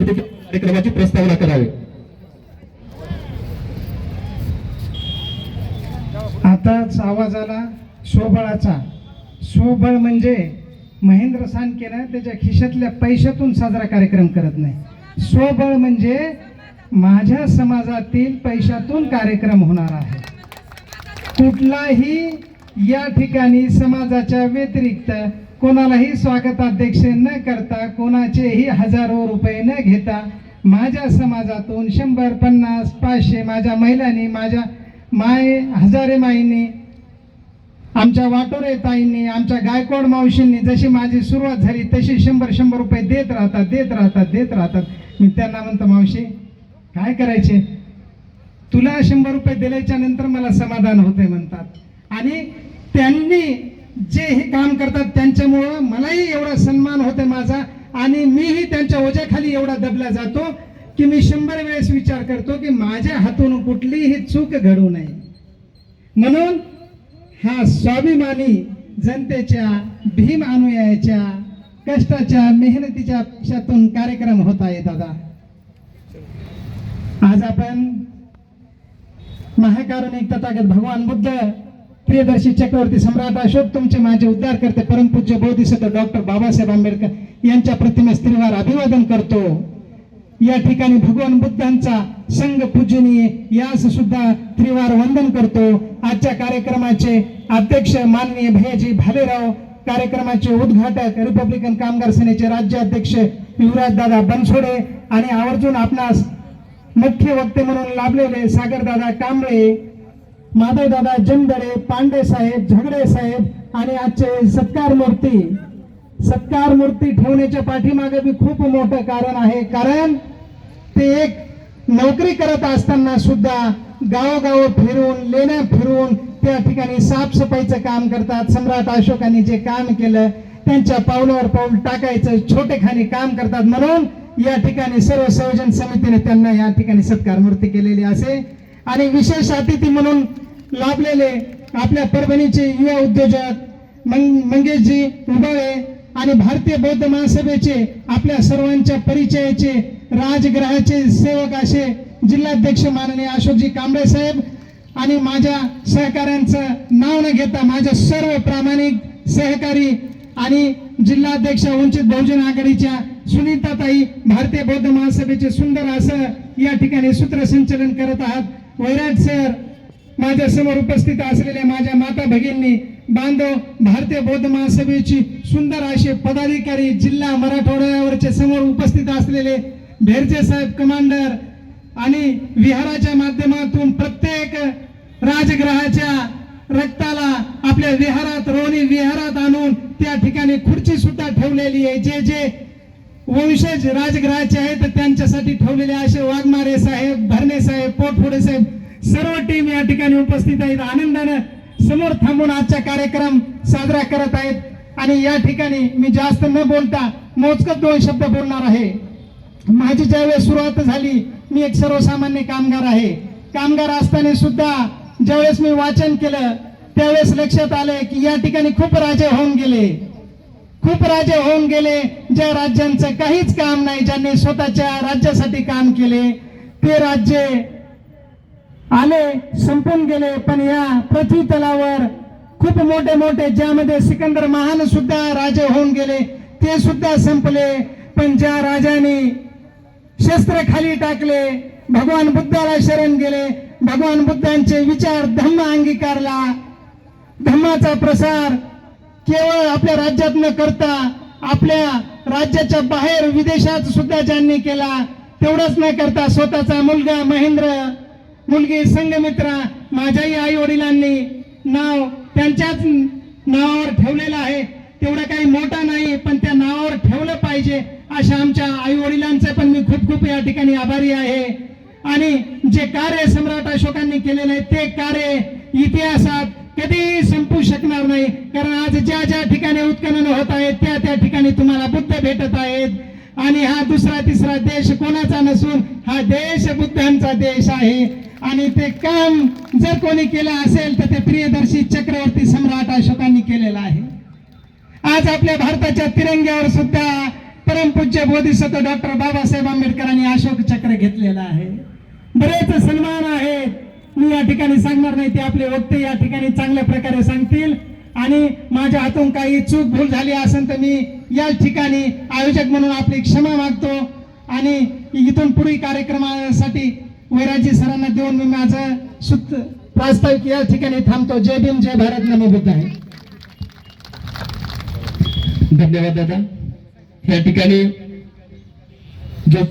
कार्यक्रमाची प्रस्तावना करावी. आताच आवाज आला स्वबळाचा. स्वबळ म्हणजे महेंद्र सानकेनं त्याच्या खिशातल्या पैशातून साजरा कार्यक्रम करत नाही. स्वबळ म्हणजे माझ्या समाजातील पैशातून कार्यक्रम होणार आहे. कुठलाही या ठिकाणी समाजाच्या व्यतिरिक्त कोणालाही स्वागताध्यक्ष न करता कोणाचेही हजारो रुपये न घेता माझ्या समाजातून शंभर पन्नास पाचशे माझ्या महिलांनी माझ्या माय हजारे माईंनी आमच्या वाटोरे ताईंनी आमच्या गायकवाड मावशींनी जशी माझी सुरुवात झाली तशी शंभर शंभर रुपये देत राहतात देत राहतात देत राहतात. मी त्यांना म्हणतो मावशी काय करायचे? तुला शंभर रुपये दिल्याच्या नंतर मला समाधान होते म्हणतात. आणि त्यांनी जे हे काम करतात त्यांच्यामुळं मलाही एवढा सन्मान होतो माझा आणि मीही त्यांच्या ओझ्याखाली एवढा दबला जातो की मी शंभर वेळेस विचार करतो की माझ्या हातून कुठलीही चूक घडू नये. म्हणून हा स्वाभिमानी जनतेच्या भीम अनुयायाच्या कष्टाच्या मेहनतीच्या पक्षातून कार्यक्रम होत आहे दादा. आज आपण महाकारुणिक तथागत भगवान बुद्ध प्रियदर्शी चक्रवर्ती सम्राट अशोक तुमचे माझे उद्धार करते परमपूज्य बोधिसत्व डॉक्टर बाबासाहेब आंबेडकर यांच्या प्रतिमेस स्त्रीवार अभिवादन करतो. या ठिकाणी भगवान बुद्धांचा संघ पूजनीय यास सुद्धा त्रिवार वंदन करतो. आजच्या कार्यक्रमाचे अध्यक्ष माननीय भैयाजी भालेराव कार्यक्रमाचे उद्घाटक रिपब्लिकन कामगार सेनेचे राज्याध्यक्ष युवराज दादा बनसोडे आणि आवर्जून आपणास मुख्य वक्ते म्हणून लाभलेले सागरदादा कांबळे माधवदादा जमदडे पांडे साहेब झगडे साहेब आणि आजचे सत्कार मूर्ती. सत्कार मूर्ती ठेवण्याच्या पाठीमागे बी खूप मोठं कारण आहे. कारण ते एक नोकरी करत असताना सुद्धा गावोगाव फिरून लेण्या फिरून त्या ठिकाणी साफसफाईचं काम करतात. सम्राट अशोकांनी जे काम केलं त्यांच्या पावलावर पाऊल टाकायचं छोटेखानी काम करतात. म्हणून या ठिकाणी सर्व संयोजन समितीने त्यांना या ठिकाणी सत्कार मूर्ती केलेली असे. आणि विशेष अतिथी म्हणून लाभलेले आपल्या परभणीचे युवा उद्योजक मंग मंगेशजी उबाळे आणि भारतीय बौद्ध महासभेचे आपल्या सर्वांच्या परिचयाचे राजगृहाचे सेवक असे जिल्हाध्यक्ष माननीय अशोकजी कांबळे साहेब आणि माझ्या सहकाऱ्यांचं नाव न घेता माझ्या सर्व प्रामाणिक सहकारी आणि जिल्हाध्यक्ष वंचित बहुजन आघाडीच्या सुनीताताई भारतीय बौद्ध महासभेचे सुंदर असं या ठिकाणी सूत्रसंचलन करत आहात. वैराट सर माझ्यासमोर उपस्थित असलेल्या माझ्या माता भगिनी बांधव भारतीय बौद्ध महासभेची सुंदर असे पदाधिकारी जिल्हा मराठवाड्यावरचे समोर उपस्थित असलेले भेरचे साहेब कमांडर आणि विहाराच्या माध्यमातून प्रत्येक राजग्रहाच्या रक्ताला आपल्या विहारात रोणी विहारात आणून त्या ठिकाणी खुर्ची सुद्धा ठेवलेली आहे. जे जे वंशज राजगृहाचे आहेत त्यांच्यासाठी ठेवलेले असे वाघमारे साहेब भरणे साहेब पोटफोडे साहेब सर्व टीम या ठिकाणी उपस्थित आहेत. आनंदानं समोर थांबून आजचा कार्यक्रम साजरा करत आहेत. आणि या ठिकाणी मी जास्त न बोलता मोजकत दोन शब्द बोलणार आहे. माझी ज्यावेळेस सुरुवात झाली मी एक सर्वसामान्य कामगार आहे. कामगार असताना सुद्धा ज्यावेळेस मी वाचन केलं त्यावेळेस लक्षात आलं की या ठिकाणी खूप राजे होऊन गेले. खूप राजे होऊन गेले. ज्या राज्यांचं काहीच काम नाही ज्यांनी स्वतःच्या राज्यासाठी काम केले ते राज्य आले संपून गेले. पण या पृथ्वी तलावर खूप मोठे मोठे ज्यामध्ये सिकंदर महान सुद्धा राजे होऊन गेले ते सुद्धा संपले. पण ज्या राजाने शस्त्र खाली टाकले भगवान बुद्धाला शरण गेले. भगवान बुद्धांचे विचार धम्म अंगीकारला. धम्माचा प्रसार केवळ आपल्या राज्यात न करता आपल्या राज्याच्या बाहेर विदेशात सुद्धा ज्यांनी केला तेवढंच न करता स्वतःचा मुलगा महेंद्र मुलगी संघमित्रा माझ्याही आई वडिलांनी नाव त्यांच्याच नावावर ठेवलेलं आहे. तेवढं काही मोठा नाही पण त्या नावावर ठेवलं पाहिजे अशा आमच्या आई वडिलांचे पण मी खूप खूप या ठिकाणी आभारी आहे. आणि जे कार्य सम्राट अशोकांनी केलेलं आहे ते कार्य इतिहासात कधी संपू शकणार नाही. कारण आज ज्या ज्या ठिकाणी उत्खनन होत आहेत त्या त्या ठिकाणी तुम्हाला बुद्ध भेटत आहेत. आणि हा दुसरा तिसरा देश कोणाचा नसून हा देश बुद्धांचा देश आहे. आणि ते काम जर कोणी केलं असेल तर ते प्रियदर्शी चक्रवर्ती सम्राट अशोकांनी केलेलं आहे. आज आपल्या भारताच्या तिरंग्यावर सुद्धा परमपूज्य बोधिसत्व डॉक्टर बाबासाहेब आंबेडकरांनी अशोक चक्र घेतलेलं आहे. बरेच सन्मान आहेत. मी या ठिकाणी सांगणार नाही ते आपले वक्ते या ठिकाणी चांगल्या प्रकारे सांगतील. आणि माझ्या हातून काही चूक भूल झाली असेल तर मी या ठिकाणी आयोजक म्हणून आपली क्षमा मागतो. आणि इथून पुढील कार्यक्रमासाठी वैराजी सरांना देऊन मी माझं सुत प्रास्ताविक या ठिकाणी थांबतो. जय भीम जय भारत नमोबुद्ध आहे धन्यवाद दादा. या ठिकाणी जो